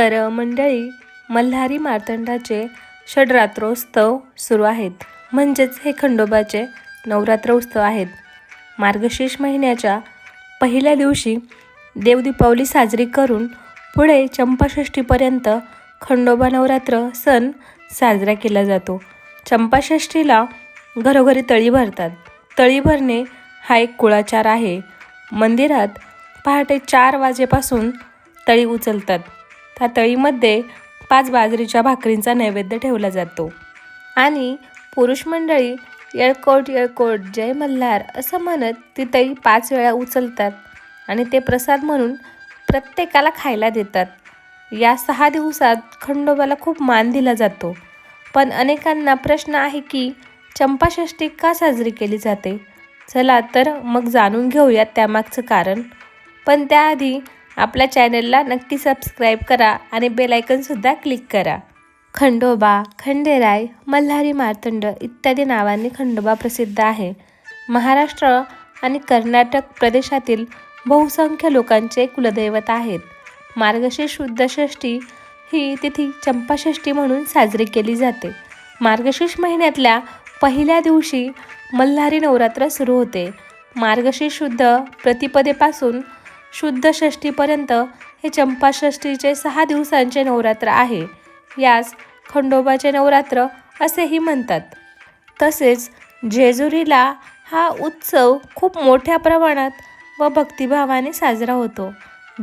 तर मंडळी मल्हारी मार्तंडाचे षडरात्रोत्सव सुरू आहेत. म्हणजेच हे खंडोबाचे नवरात्र उत्सव आहेत. मार्गशीर्ष महिन्याच्या पहिल्या दिवशी देवदीपावली साजरी करून पुढे चंपाषष्ठीपर्यंत खंडोबा नवरात्र सण साजरा केला जातो. चंपाषष्ठीला घरोघरी तळी भरतात. तळी भरणे हा एक कुळाचार आहे. मंदिरात पहाटे चार वाजेपासून तळी उचलतात. पातळीमध्ये पाच बाजरीच्या भाकरींचा नैवेद्य ठेवला जातो. आणि पुरुष मंडळी येळकोट येळकोट जय मल्हार असं म्हणत तिथेही पाच वेळा उचलतात आणि ते प्रसाद म्हणून प्रत्येकाला खायला देतात. या सहा दिवसात खंडोबाला खूप मान दिला जातो. पण अनेकांना प्रश्न आहे की चंपाषष्ठी का साजरी केली जाते? चला तर मग जाणून घेऊयात त्यामागचं कारण. पण त्याआधी आपल्या चॅनलला नक्की सबस्क्राईब करा आणि बेलायकनसुद्धा क्लिक करा. खंडोबा खंडेराय मल्हारी मार्तंड इत्यादी नावांनी खंडोबा प्रसिद्ध आहे. महाराष्ट्र आणि कर्नाटक प्रदेशातील बहुसंख्य लोकांचे कुलदैवत आहेत. मार्गशीर्ष शुद्ध षष्ठी ही तिथी चंपाषष्ठी म्हणून साजरी केली जाते. मार्गशीर्ष महिन्यातल्या पहिल्या दिवशी मल्हारी नवरात्र सुरू होते. मार्गशीर्ष शुद्ध प्रतिपदेपासून शुद्ध षष्टीपर्यंत हे चंपाषष्ठीचे सहा दिवसांचे नवरात्र आहे. यास खंडोबाचे नवरात्र असेही म्हणतात. तसेच जेजुरीला हा उत्सव खूप मोठ्या प्रमाणात व भक्तिभावाने साजरा होतो.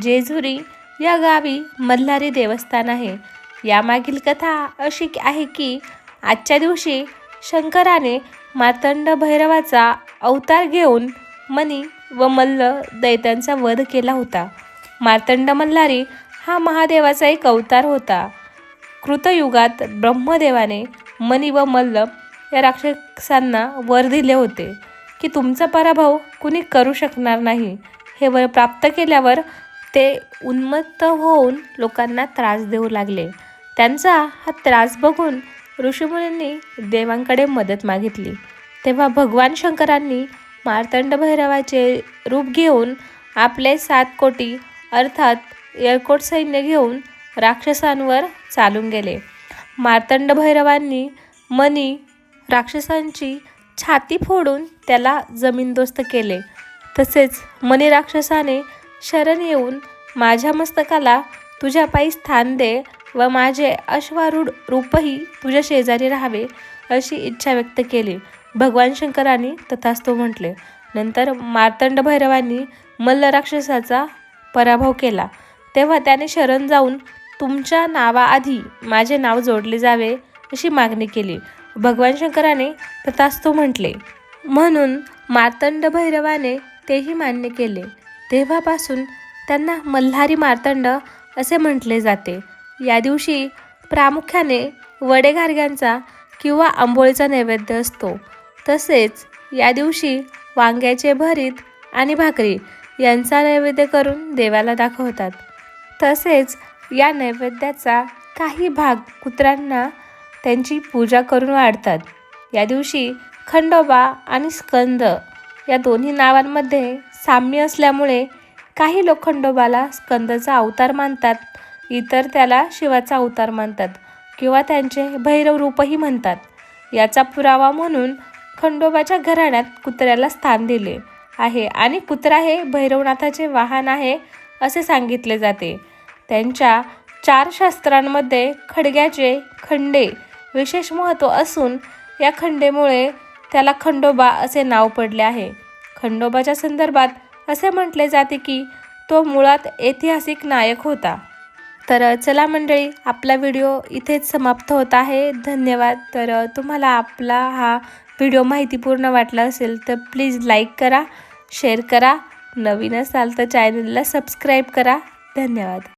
जेजुरी या गावी मल्हारी देवस्थान आहे. यामागील कथा अशी आहे की आजच्या दिवशी शंकराने मार्तंड भैरवाचा अवतार घेऊन मनी व मल्ल दैत्यांचा वध केला होता. मार्तंड मल्हारी हा महादेवाचा एक अवतार होता. कृतयुगात ब्रह्मदेवाने मनी व मल्ल या राक्षसांना वर दिले होते. की तुमचा पराभव कुणी करू शकणार नाही. हे वर प्राप्त केल्यावर ते उन्मत्त होऊन लोकांना त्रास देऊ लागले. त्यांचा हा त्रास बघून ऋषीमुनींनी देवांकडे मदत मागितली. तेव्हा भगवान शंकरांनी मार्तंड भैरवाचे रूप घेऊन आपले सात कोटी अर्थात येळकोट सैन्य घेऊन राक्षसांवर चालून गेले. मार्तंड भैरवांनी मनी राक्षसांची छाती फोडून त्याला जमीनदोस्त केले. तसेच मनी राक्षसाने शरण येऊन माझ्या मस्तकाला तुझ्या पायी स्थान दे व माझे अश्वारूढ रूपही तुझ्या शेजारी राहावे अशी इच्छा व्यक्त केली. भगवान शंकरांनी तथास्तो म्हटले नंतर मार्तंड भैरवांनी मल्ल राक्षसाचा पराभव केला. तेव्हा त्याने शरण जाऊन तुमच्या नावाआधी माझे नाव जोडले जावे अशी मागणी केली. भगवान शंकराने तथास्तो म्हटले म्हणून मार्तंड भैरवाने तेही मान्य केले. तेव्हापासून त्यांना मल्हारी मार्तंड असे म्हटले जाते. या दिवशी प्रामुख्याने वडेघारग्यांचा किंवा आंबोळीचा नैवेद्य असतो. तसेच या दिवशी वांग्याचे भरीत आणि भाकरी यांचा नैवेद्य करून देवाला दाखवतात. तसेच या नैवेद्याचा काही भाग कुत्र्यांना त्यांची पूजा करून वाढतात. या दिवशी खंडोबा आणि स्कंद या दोन्ही नावांमध्ये साम्य असल्यामुळे काही लोक खंडोबाला स्कंदचा अवतार मानतात इतर त्याला शिवाचा अवतार मानतात किंवा त्यांचे भैरव रूपही म्हणतात. याचा पुरावा म्हणून खंडोबाच्या घराण्यात कुत्र्याला स्थान दिले आहे आणि कुत्रा हे भैरवनाथाचे वाहन आहे असे सांगितले जाते. त्यांच्या चार शास्त्रांमध्ये खडग्याचे खंडे विशेष महत्त्व असून या खंडेमुळे त्याला खंडोबा असे नाव पडले आहे. खंडोबाच्या संदर्भात असे म्हटले जाते की तो मुळात ऐतिहासिक नायक होता. तर चला मंडळी आपला व्हिडिओ इथेच समाप्त होत आहे. धन्यवाद. तर तुम्हाला आपला हा व्हिडिओ माहितीपूर्ण वाटला असेल तर प्लीज लाईक करा शेअर करा. नवीन असाल तर चॅनलला सबस्क्राईब करा. धन्यवाद.